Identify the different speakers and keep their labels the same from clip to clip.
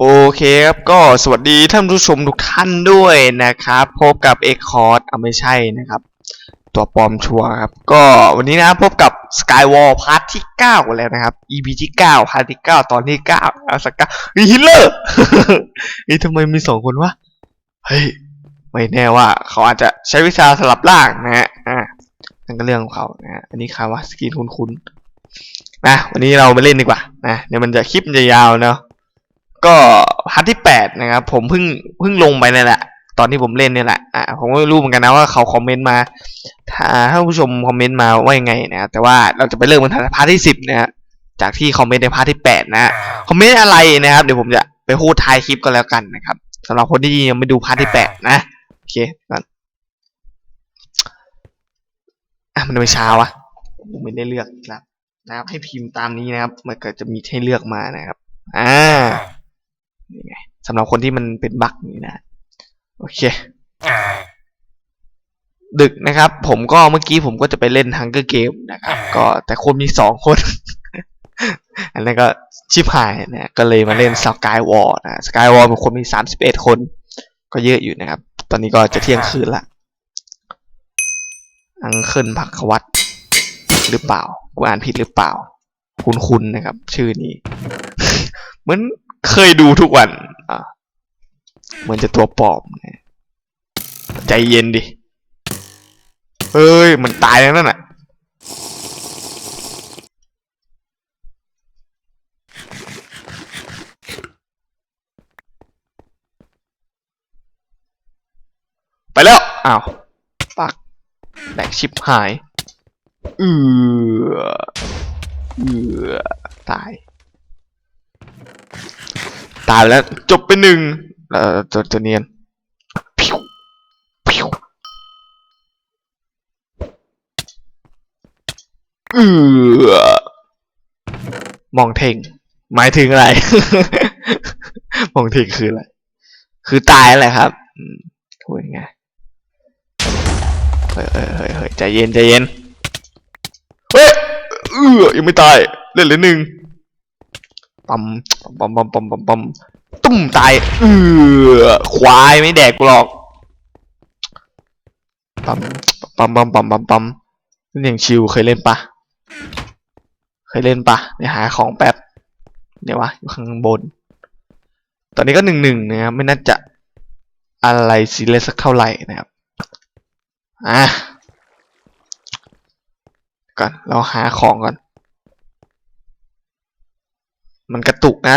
Speaker 1: โอเคครับก็สวัสดีท่านผู้ชมทุกท่านด้วยนะครับพบกับเอ็กคอร์ดอะไม่ใช่นะครับ ตัวปลอมชัวร์ครับ ก็วันนี้นะพบกับ Skywall พาร์ทที่ 9 แล้วนะครับ EP ที่ 9 พาร์ทที่ 9 ตอนที่9อาสกาฮิลเลอร์นี่ทำไมมีสองคนวะเฮ้ยไม่แน่ว่าเขาอาจจะใช้วิชาสลับร่างนะฮะอ่านั่นก็เรื่องของเขานะฮะอันนี้คาว่าสกินคุ้นๆนะวันนี้เราไปเล่นดีกว่านะเดี๋ยวมันจะคลิปมันจะยาวเนาะ ก็พาร์ทที่แปดนะครับ ผมเพิ่งเพิ่งลงไปเนี่ยแหละ ตอนที่ผมเล่นเนี่ยแหละอ่าผมก็ไม่รู้เหมือนกันนะว่าเขาคอมเมนต์มาถ้าท่านผู้ชมคอมเมนต์มาว่ายังไงนะแต่ว่าเราจะไปเริ่มกันพาร์ทที่สิบนะฮะจากที่คอมเมนต์ในพาร์ทที่แปดนะฮะคอมเมนต์อะไรนะครับ เดี๋ยวผมจะไปพูดท้ายคลิปก็แล้วกันนะครับสำหรับคนที่ยังไม่ดูพาร์ทที่แปดนะโอเคก่อนอะมันไม่เช้าวะผมไม่ได้เลือกครับนะครับ ให้พิมพ์ตามนี้นะครับ มันก็จะมีให้เลือกมานะครับ อ่า นี่ไงสำหรับคนที่มันเป็นบั๊กนี่นะ โอเค ดึกนะครับ ผมก็เมื่อกี้ผมก็จะไปเล่นทังเกอร์เกมนะครับ ก็แต่คนมีสองคน อันนั้นก็ชิบหายนะก็เลยมาเล่นสกายวอลนะสกายวอลเป็นคนมีสามสิบเอ็ดคน ก็เยอะอยู่นะครับ ตอนนี้ก็จะเที่ยงคืนละอังเคิลพักวัตหรือเปล่า กูอ่านผิดหรือเปล่า คุณๆนะครับ ชื่อนี้ เหมือน เคยดูทุกวัน อะเหมือนจะตัวปลอมนะใจเย็นดิเฮ้ย มันตายแล้วนั่นน่ะ ไปแล้ว อ้าว ปักแบกชิบหาย เอือเอือตาย ตายไปแล้ว จบไปหนึ่งเอ่อตัวตัวเนียนพิวพิวเออมองเท่งหมายถึงอะไร มองเท่งคืออะไร คือตายแหละครับพูดยังไงเฮ้ยเฮ้ยเฮ้ยเฮ้ยใจเย็นใจเย็น เฮ้ยเออยังไม่ตาย เล่นเหลยหนึ่ง ปั๊มปั๊มปั๊มปั๊มปั๊มปั๊มตุ้มตายเออควายไม่แดกกูหรอกปั๊มปั๊มปั๊มปั๊มปั๊มปั๊มนี่อย่างชิวเคยเล่นปะเคยเล่นปะเดี๋ยหาของแป๊บเดี๋ยววะอยู่ข้างบน ตอนนี้ก็หนึ่งหนึ่งนะครับไม่น่าจะอะไรซีเรียสสักเท่าไหร่นะครับอะก่อนเราหาของก่อน มันกระตุกนะ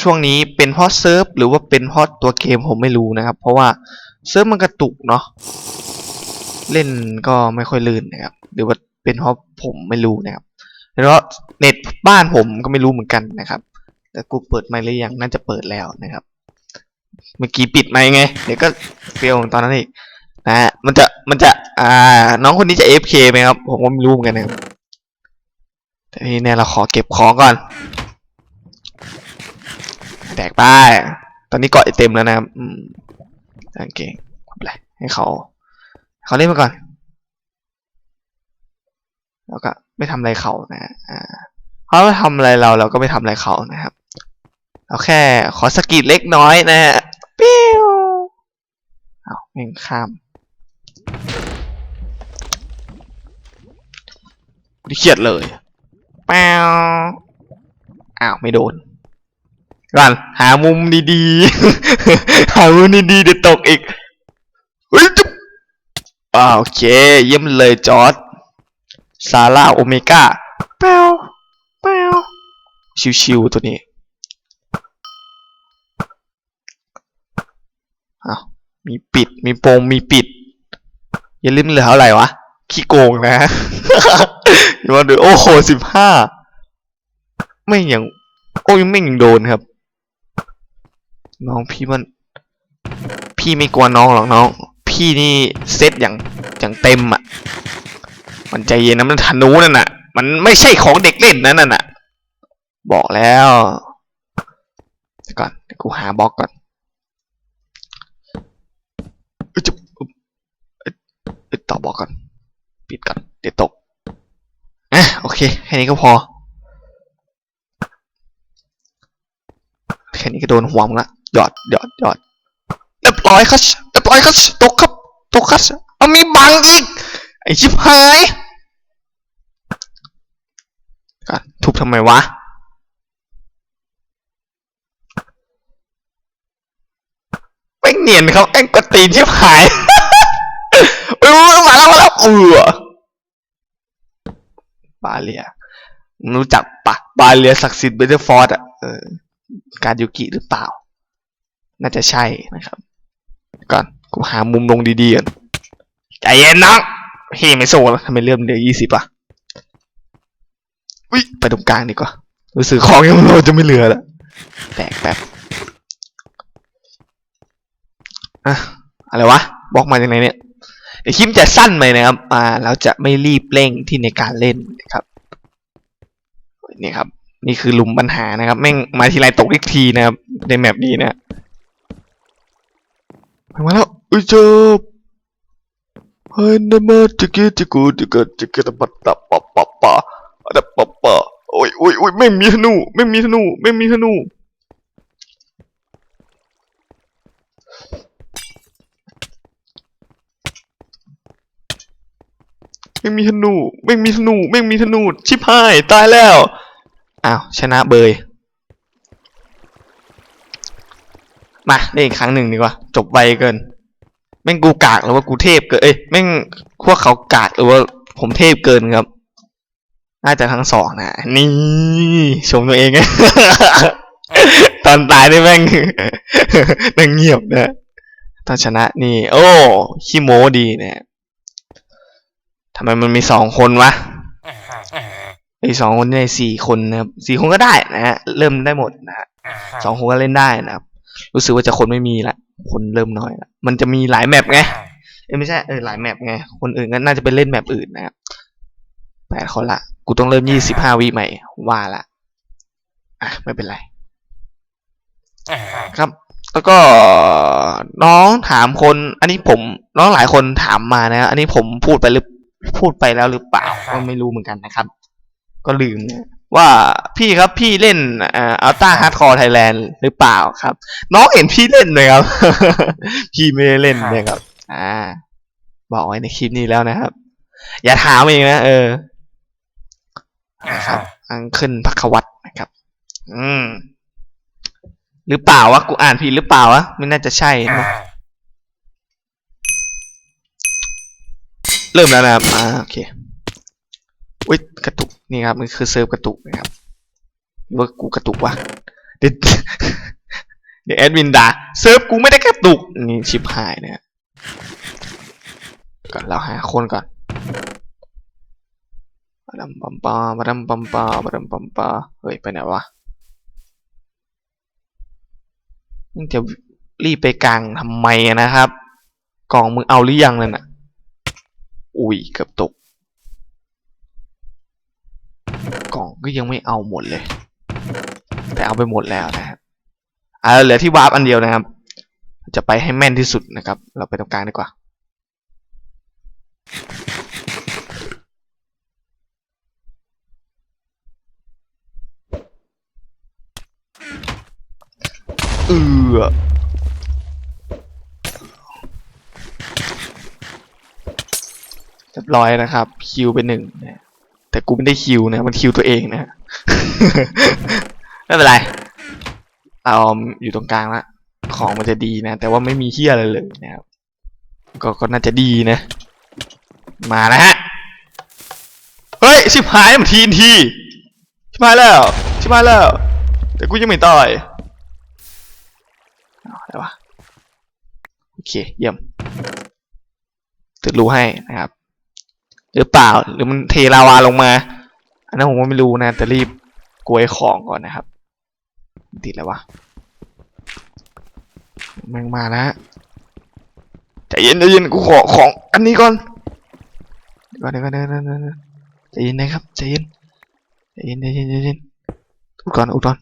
Speaker 1: ช่วงนี้เป็นเพราะเซิร์ฟหรือว่าเป็นเพราะตัวเกมผมไม่รู้นะครับ เพราะว่าเซิร์ฟมันกระตุกเนาะเล่นก็ไม่ค่อยลื่นนะครับ หรือว่าเป็นเพราะผมไม่รู้นะครับแล้วก็เน็ตบ้านผมก็ไม่รู้เหมือนกันนะครับ แต่กูเปิดไมค์หรือยังน่าจะเปิดแล้วนะครับ เมื่อกี้ปิดไมค์ไงเดี๋ยวก็เฟลตอนนั้นอีกนะฮะมันจะมันจะอ่า น้องคนนี้จะ AFK ไหมครับ ผมก็ไม่รู้เหมือนกันนะครับแต่ทีนี้เราขอเก็บของก่อน แตกไป ตอนนี้เกาะเต็มแล้วนะครับอืมโอเคไม่เป็นไรให้เขาเขาเล่นมาก่อน แล้วก็ไม่ทำอะไรเขานะอ่าเขาไม่ทำอะไรเราเราก็ไม่ทำอะไรเขานะครับเราแค่ขอสกิดเล็กน้อยนะฮะปิ้วเอาแม่งข้ามดิเครียดเลยแป้วอ้าว ไม่โดน ก่อนหามุมดีๆ หามุมดีๆเดี๋ยวตกอีกเฮ้ยจุ๊บอ่าโอเค เยี่ยมเลยจอร์ดซาร่าโอเมก้าแป้วแป้วชิวๆตัวนี้อ้าวมีปิด มีโปงมีปิด อย่าลืมเหลือเท่าไหร่วะ ขี้โกงนะมาดูโอ้โหสิบห้าไม่อย่างโอ้ยไม่ยังโดนครับ น้องพี่มัน พี่ไม่กลัวน้องหรอกน้อง พี่นี่เซตอย่างอย่างเต็มอะ มันใจเย็นนะมันธนูนั่นน่ะ มันไม่ใช่ของเด็กเล่นนั่นน่ะ บอกแล้วเดี๋ยวก่อนกูหาบล็อกก่อนเอ้ยจะเอ้ยเอ้ยต่อบล็อกก่อน ปิดก่อน เดี๋ยวตกอะโอเค แค่นี้ก็พอ แค่นี้ก็โดนหัวมึงละ หยอดหยอดหยอดเรียบร้อยครับเรียบร้อยครับตกครับตกครับเอามีบังอีก ไอชิบหายทุบทำไมวะแม่งเนียนเขาแม่งกระตีนชิบหายเอ้ยมาแล้วมาแล้วเออบาเลียรู้จักปะบาเลียศักดิ์สิทธิ์เบเทอร์ฟอร์ดอะการยูกิหรือเปล่า น่าจะใช่นะครับก่อนกูหามุมลงดีๆก่อนใจเย็นน้องเฮ้ยไม่โซ่แล้วทำไมเริ่มเหลือยี่สิบอะอุ้ยไปตรงกลางดีกว่ารู้สึกของยังเราจะไม่เหลือแล้วแตกแป๊บอะอะไรวะบล็อกมาจากไหนเนี่ยเดี๋ยวคลิปจะสั้นไปนะครับ อ่าเราจะไม่รีบเร่งที่ในการเล่นนะครับนี่ครับ นี่คือหลุมปัญหานะครับแม่งมาทีไรตกอีกทีนะครับในแมปนี้นะ มาแล้วอุ้ยเจอเฮ้ยนามาจิกจิกูจิกจิกตะปัตตะปะปะปะตะปะปะโอ้ยโอ้ยโอ้ยไม่มีธนูไม่มีธนูไม่มีธนูไม่มีธนูไม่มีธนูไม่มีธนูชิบหายตายแล้วอ้าวชนะเบย มาเล่นอีกครั้งหนึ่งดีกว่า จบไวเกิน แม่งกูกากหรือว่ากูเทพเกิน เอ้ยแม่งพวกเขากากหรือว่าผมเทพเกินครับ น่าจะทั้งสองนะ นี่ชมตัวเอง ตอนตายนี่แม่งนั่งเงียบนะตอนชนะนี่ โอ้ขี้โม้ดีเนี่ยทำไมมันมีสองคนวะไอ้สองคนในสี่คนนะครับสี่คนก็ได้นะฮะ เริ่มได้หมดนะฮะสองคนก็เล่นได้นะครับ รู้สึกว่าจะคนไม่มีละ คนเริ่มน้อยละมันจะมีหลายแมปไงเอ้ยไม่ใช่เออหลายแมปไง คนอื่นก็น่าจะไปเล่นแมปอื่นนะครับแปดคนละ กูต้องเริ่มยี่สิบห้าวิใหม่ ว่าละ อะ ไม่เป็นไร ครับ แล้วก็น้องถามคน อันนี้ผม น้องหลายคนถามมานะ อันนี้ผมพูดไปหรือพูดไปแล้วหรือเปล่า ก็ไม่รู้เหมือนกันนะครับ ก็ลืมนะ ว่าพี่ครับพี่เล่นอ่าอัลต้าฮาร์ดคอร์ไทยแลนด์หรือเปล่าครับ น้องเห็นพี่เล่นเลยครับ พี่ไม่ได้เล่นเลยครับ อ่า บอกไว้ในคลิปนี้แล้วนะครับ อย่าถามเองนะเออนะครับอังขึ้นพักวัตนะครับ อืม หรือเปล่าวะกูอ่านผิดหรือเปล่าวะไม่น่าจะใช่นะเริ่มแล้วนะครับอ่าโอเคอุ้ยกระตุก นี่ครับมันคือเซิร์ฟกระตุกนะครับว่ากูกระตุกวะเดี๋ยวเดี๋ยวแอดมินด่าเซิร์ฟกูไม่ได้กระตุกนี่ชิบหายเนี่ยก่อนเราหาคนก่อนบาดัมปัมปาบาดัมปัมปาบาดัมปัมปาเฮ้ยไปไหนวะมึงจะรีบไปกลางทำไมนะครับ กล่องมึงเอาหรือยังนั่นน่ะ อุ้ยเกือบตก ก็ยังไม่เอาหมดเลย แต่เอาไปหมดแล้วนะครับอ่าเหลือที่วาร์ปอันเดียวนะครับ จะไปให้แม่นที่สุดนะครับ เราไปตรงกลางดีกว่าเออเรียบร้อยนะครับ คิวไปหนึ่งนะ แต่กูไม่ได้คิวนะ มันคิวตัวเองนะ ไม่เป็นไรเอาอยู่ตรงกลางละ ของมันจะดีนะ แต่ว่าไม่มีเฮียอะไรเลยนะครับ ก็ก็น่าจะดีนะ มานะฮะ เฮ้ย ชิบหายมันทีนที ชิบหายแล้ว ชิบหายแล้ว แต่กูยังไม่ต่อยเอาอะไรวะ โอเค เยี่ยมตึกรู้ให้นะครับ หรือเปล่า หรือมันเทลาวาลงมา อันนั้นผมก็ไม่รู้นะ แต่รีบกลวยของก่อนนะครับ ติดแล้ววะมันมาแล้วใจเย็นใจเย็นกูขอของ อันนี้ก่อนเดี๋ยวก่อนเดี๋ยวก่อนเดี๋ยวก่อนเดี๋ยวก่อนใจเย็นนะครับใจเย็นใจเย็นใจเย็นใจเย็นอุดก่อนอุดก่อน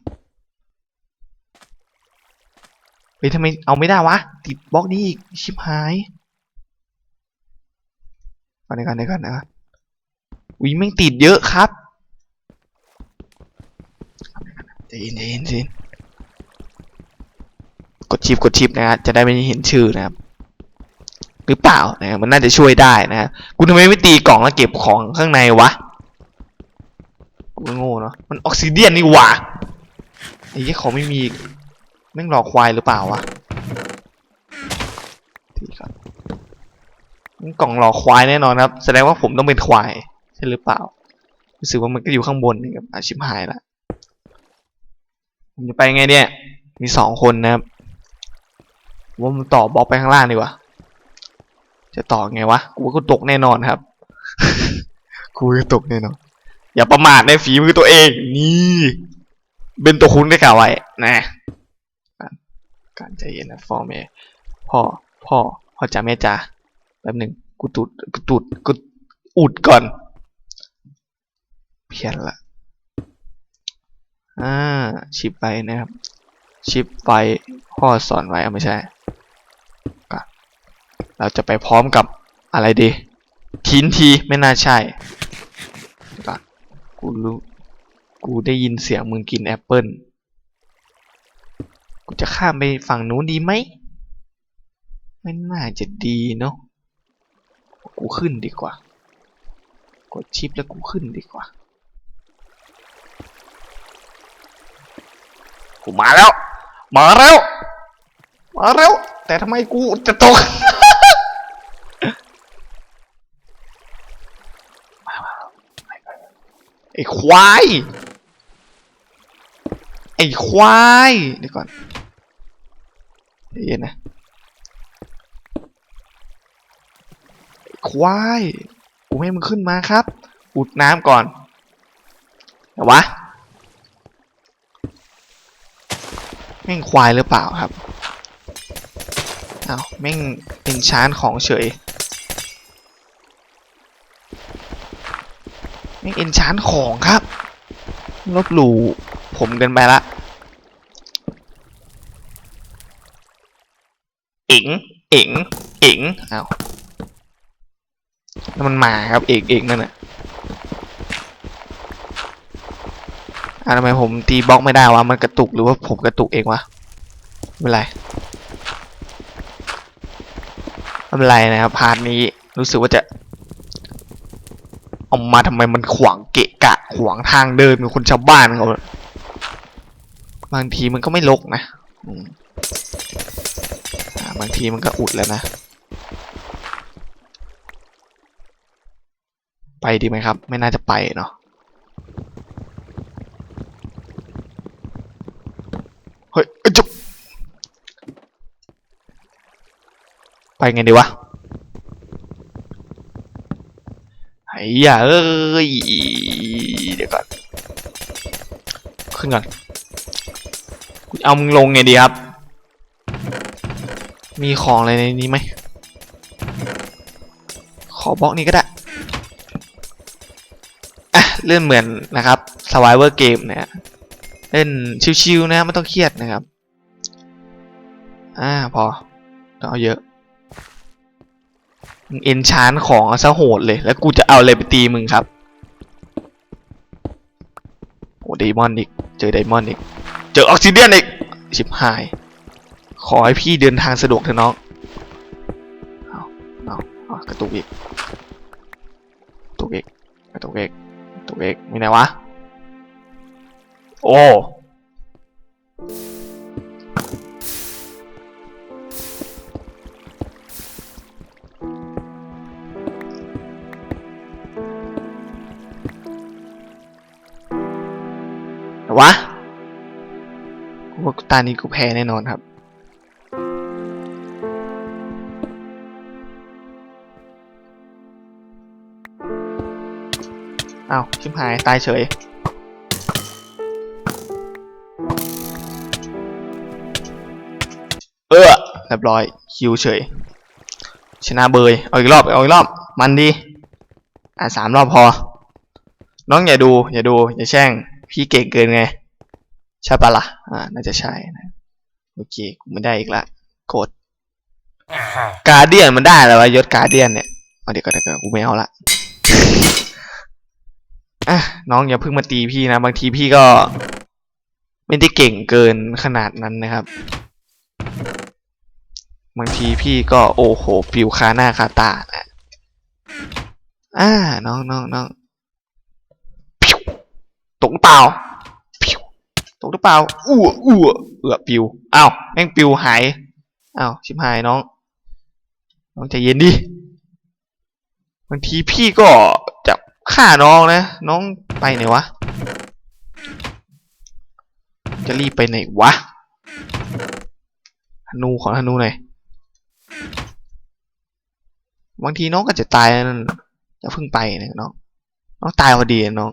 Speaker 1: เฮ้ยทำไมเอาไม่ได้วะ ติดบล็อกนี้อีกชิบหาย ก่อนเดี๋ยวก่อนเดี๋ยวก่อนเดี๋ยวก่อนวิแม่งติดเยอะครับใจเย็นใจเย็นใจเย็นดชิปกดชิปนะฮะจะได้ไม่เห็นชื่อนะครับ หรือเปล่านะครับมันน่าจะช่วยได้นะฮะกูทำไมไม่ตีกล่องแล้วเก็บของข้างในวะกูโง่เนาะมันออกซิเดียนนี่หว่าไอ้ยี่ของไม่มีแม่งหลอกควายหรือเปล่าวะทีครับ กล่องหลอกควายแน่นอนครับ แสดงว่าผมต้องเป็นควายใช่หรือเปล่า รู้สึกว่ามันก็อยู่ข้างบนนี่ครับอาชิบหายละผมจะไปไงเนี่ย มีสองคนนะครับว่ามันต่อบล็อกไปข้างล่างดีกว่า จะต่อไงวะ กูกูตกแน่นอนครับ กูจะตกแน่นอน อย่าประมาทในฝีมือตัวเอง นี่ เป็นตัวคุณได้กล่าวไว้ นะ การใจเย็นนะฟอร์เมพ่อ พ่อ พ่อจ๋าแม่จ๋า ป๊บหนึ่งกูตุดกูตุดกูอุดก่อน เพี้ยนละอ่าชิปไปนะครับ ชิปไปพ่อสอนไว้เอาไม่ใช่ก็เราจะไปพร้อมกับอะไรดีทินทีไม่น่าใช่ก็กูรู้กูได้ยินเสียงมึงกินแอปเปิลกูจะข้ามไปฝั่งนู้นดีไหม ไม่น่าจะดีเนาะ กูขึ้นดีกว่า กดชิปแล้วกูขึ้นดีกว่า กูมาแล้ว มาแล้ว มาแล้ว แต่ทำไมกูจะตกไอ้ควาย ไอ้ควาย เดี๋ยวก่อนเดี๋ยวนะไอ้ ควายกูให้มึงขึ้นมาครับ อุดน้ำก่อนเดี๋ยวะแม่งควายหรือเปล่าครับอ้าวแม่งเป็นชานของเฉยแม่งเอ็นชานของครับ ลบหลู่ผมกินไปละเอ๋งเอ๋งเอ๋งอ้าว นั่นมันมาครับเอ๋งเอ๋งนั่นน่ะอ่าทำไมผมตีบล็อกไม่ได้วะ มันกระตุกหรือว่าผมกระตุกเองวะ ไม่เป็นไร ไม่เป็นไรนะครับ พาร์ทนี้รู้สึกว่าจะเอามาทำไมมันขวางเกะกะ ขวางทางเดินของคนชาวบ้านเขาบางทีมันก็ไม่ลกนะอืมบางทีมันก็อุดแล้วนะ ไปดีไหมครับ ไม่น่าจะไปเนาะเฮ้ยจุ๊บไปไงดีวะไอ้ยาเอ้ยเดี๋ยวก่อนขึ้นก่อนเอามึงลงไงดีครับ มีของอะไรในนี้ไหมขอบล็อกนี้ก็ได้ เล่นเหมือนนะครับ Survivor Game เนี่ยเล่นชิวๆนะไม่ต้องเครียดนะครับ อ่าพอต้องเอาเยอะมึงเอนชานของเอาซะโหดเลย แล้วกูจะเอาอะไรไปตีมึงครับ โอ้ไดมอนด์อีก เจอไดมอนด์อีก เจอออกซิเดียนอีก ชิบหาย ขอให้พี่เดินทางสะดวกเถอะน้อง เอาเอาเอากระตุกอีกกระตุกอีกกระตุกอีก กระตุกอีกมีไหนวะ โอ้วะกูว่าตานี้กูแพ้แน่นอนครับ อ้าวชิบหาย ตายเฉย เออเรียบร้อย คิวเฉย ชนะเบย เอาอีกรอบ เอาอีกรอบ มันดี อะสามรอบพอ น้องอย่าดู อย่าดู อย่าแช่ง พี่เก่งเกินไง ใช่ปะล่ะ อ่า น่าจะใช่นะ โอเค กูไม่ได้อีกละกดการเดียนมันได้แล้ววะยศการเดียนเนี่ยเอาเดี๋ยวก็เดี๋ยวก็กูไม่เอาละ อะน้องอย่าเพิ่งมาตีพี่นะ บางทีพี่ก็ ไม่ได้เก่งเกินขนาดนั้นนะครับ บางทีพี่ก็โอ้โหปิวคาหน้าคาตานะอ่าน้องน้องน้องตกหรือเปล่าตกหรือเปล่าอ้วอ้วเอือปิวอ้าวแม่งปิวหายอ้าวชิบหายน้องน้องใจเย็นดิบางทีพี่ก็ ฆ่าน้องนะ น้องไปไหนวะ จะรีบไปไหนวะธนูขอธนูหน่อยบางทีน้องก็จะตายนั่นจะเพิ่งไปนะน้องน้องตายพอดีนะน้อง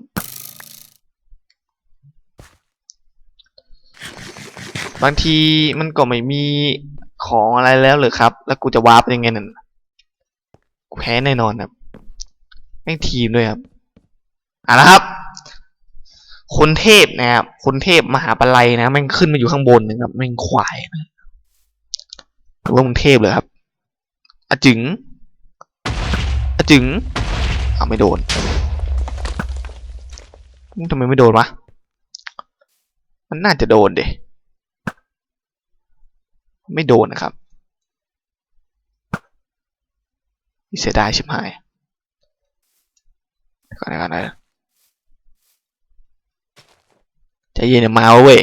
Speaker 1: บางทีมันก็ไม่มีของอะไรแล้วเลยครับ แล้วกูจะวาร์ปยังไงนั่นกูแพ้แน่นอนครับ แม่งทีมด้วยครับอะนะครับ คนเทพนะครับคนเทพมหาปลัยนะแม่งขึ้นมาอยู่ข้างบนนะครับแม่งควายนะหรือว่ามึงเทพเลยครับอะจึงอะจึงเอาไม่โดนมึงทำไมไม่โดนวะมันน่าจะโดนเดไม่โดนนะครับเสียดายชิบหาย ก่อนเดี๋ยวก่อนเดี๋ยวก่อนใจเย็นเดี๋ยวมาเว้ย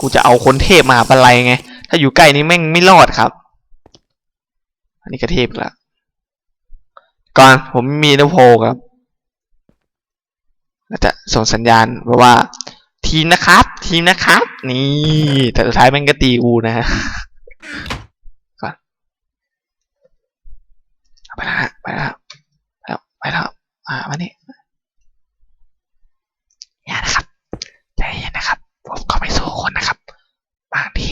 Speaker 1: กูจะเอาคนเทพมาปะไรไง ถ้าอยู่ใกล้นี้แม่งไม่รอดครับ อันนี้ก็เทพละก่อนผมมีนโพครับจะส่งสัญญาณแบบว่า ทีมนะครับ ทีมนะครับ นี่ แต่สุดท้ายแม่งก็ตีกูนะฮะก่อนไปละไปแล้วไปแล้วไปแล้ว อ่ามานี่อย่านะครับใจเย็นนะครับ ผมก็ไม่สู้คนนะครับ บางที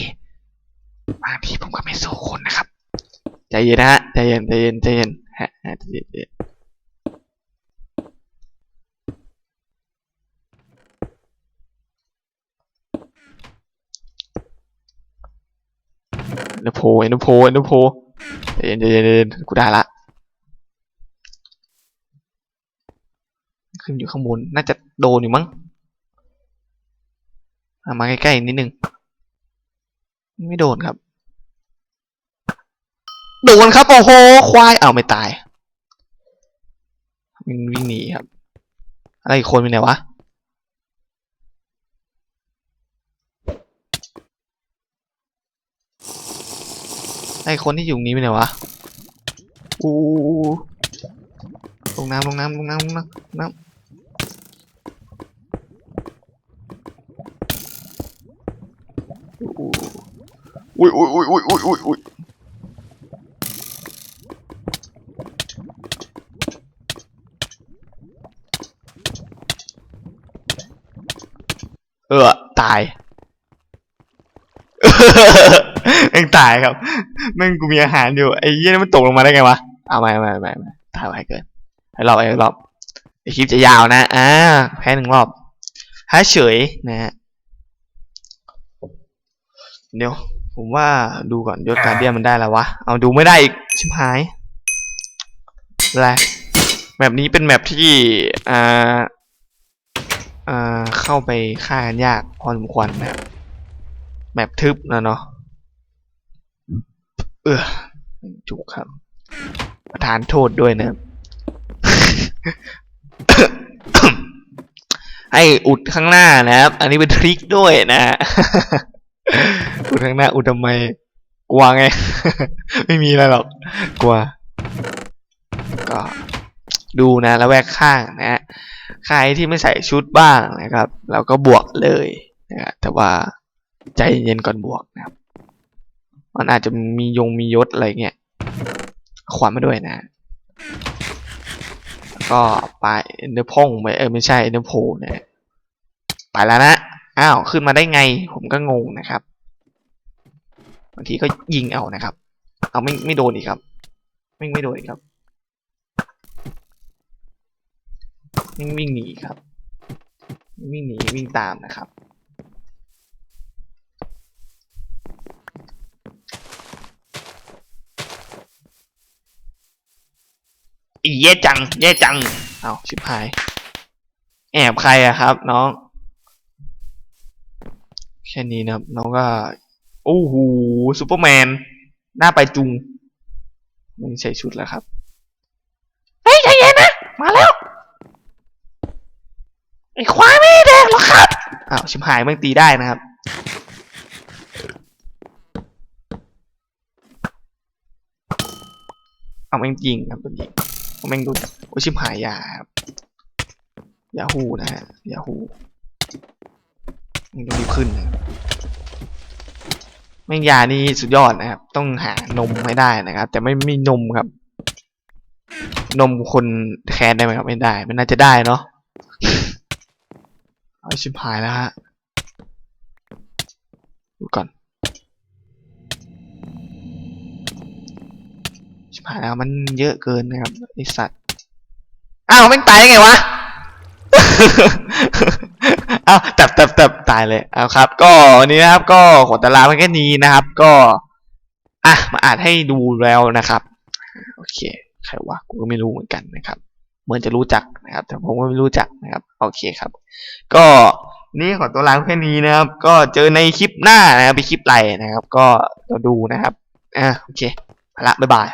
Speaker 1: บางทีผมก็ไม่สู้คนนะครับ ใจเย็นนะฮะ ใจเย็น ใจเย็น ใจเย็น ฮะฮะใจเย็นใจเย็นเอ็นโพเอ็นโพเอ็นโพใจเย็นใจเย็นใจเย็นกูได้ละ ขึ้นอยู่ข้างบน น่าจะโดนอยู่มั้งมาใกล้ๆนิดนึง ไม่โดนครับ โดนครับ โอ้โห ควาย เอ้าไม่ตาย วิ่งวิ่งหนีครับ อะไรอีกคนเป็นไหนวะ ไอคนที่อยู่ตรงนี้เป็นไหนวะ อู้ลงน้ำลงน้ำลงน้ำลงน้ำลงน้ำ อุ้ยอุ้ยอุ้ยอุ้ยอุ้ยอุ้ยอุ้ยเออตายแม่งตายครับแม่งกูมีอาหารอยู่ไอ้เหี้ยนี่มันตกลงมาได้ไงวะเอาไม่ไม่ไม่ไม่ตายไวเกินให้รอบไอ้รอบไอคลิปจะยาวนะอ่าแพ้หนึ่งรอบถ้าเฉยนะฮะ เดี๋ยว ผมว่าดูก่อนยศการเดียนมันได้แล้ววะ เอาดูไม่ได้อีก ชิบหายอะไรแมปนี้เป็นแมปที่อ่าอ่าเข้าไปฆ่ากันยากพอสมควรนะครับแมปทึบนะเนาะเออจุกครับ ประทานโทษด้วยนะครับให้อุดข้างหน้านะครับ อันนี้เป็นทริคด้วยนะฮะ อุดข้างหน้าอุดทำไมกลัวไง ไม่มีอะไรหรอกกลัว ก็ดูนะแล้วแวกข้างนะฮะใครที่ไม่ใส่ชุดบ้างนะครับ เราก็บวกเลยนะฮะแต่ว่าใจเย็นก่อนบวกนะครับ มันอาจจะมียงมียศอะไรเงี้ยขวานมาด้วยนะ ก็ไปเนอพงไปเออไม่ใช่เนอโพนะไปแล้วนะ อ้าวขึ้นมาได้ไง ผมก็งงนะครับบางทีก็ยิงเอานะครับ เอาไม่ไม่โดนอีกครับ ไม่ไม่โดนอีกครับวิ่งวิ่งหนีครับ วิ่งหนีวิ่งตามนะครับ อีแย่จัง แย่จัง เอาชิบหาย แอบใครอะครับ น้อง แค่นี้นะครับน้องก็โอ้โหซูเปอร์แมนหน้าไปจุงไม่ใช่ชุดแล้วครับเฮ้ยใจเย็นนะมาแล้วไอ้ควายไม่แดงหรอกครับอ้าวชิมหายมันตีได้นะครับเอาแม่งยิงครับโดนยิงเอาแม่งดนโอ้ชิมหายยาครับยาฮูนะฮะยาฮู ม่งต้องรีบขึ้นนะแม่งยานี่สุดยอดนะครับ ต้องหานมให้ได้นะครับ แต่ไม่มีนมครับ นมคนแคนได้ไหมครับไม่ได้มันน่าจะได้เนาะเอาชิบหายแล้วฮะดูก่อนชิบหายแล้วมันเยอะเกินนะครับไอสัตว์อ้าวแม่งตายได้ไงวะ อ้าวตับตับตับตายเลยเอาครับ ก็วันนี้นะครับ ก็ขอตารางแค่นี้นะครับ ก็อะมาอ่านให้ดูแล้วนะครับ โอเค ใครวะกูก็ไม่รู้เหมือนกันนะครับ เหมือนจะรู้จักนะครับ แต่ผมก็ไม่รู้จักนะครับ โอเคครับ ก็นี่ขอตัวลาแค่นี้นะครับ ก็เจอในคลิปหน้านะครับไปคลิปไรนะครับ ก็เราดูนะครับอะโอเคไปละบ๊ายบาย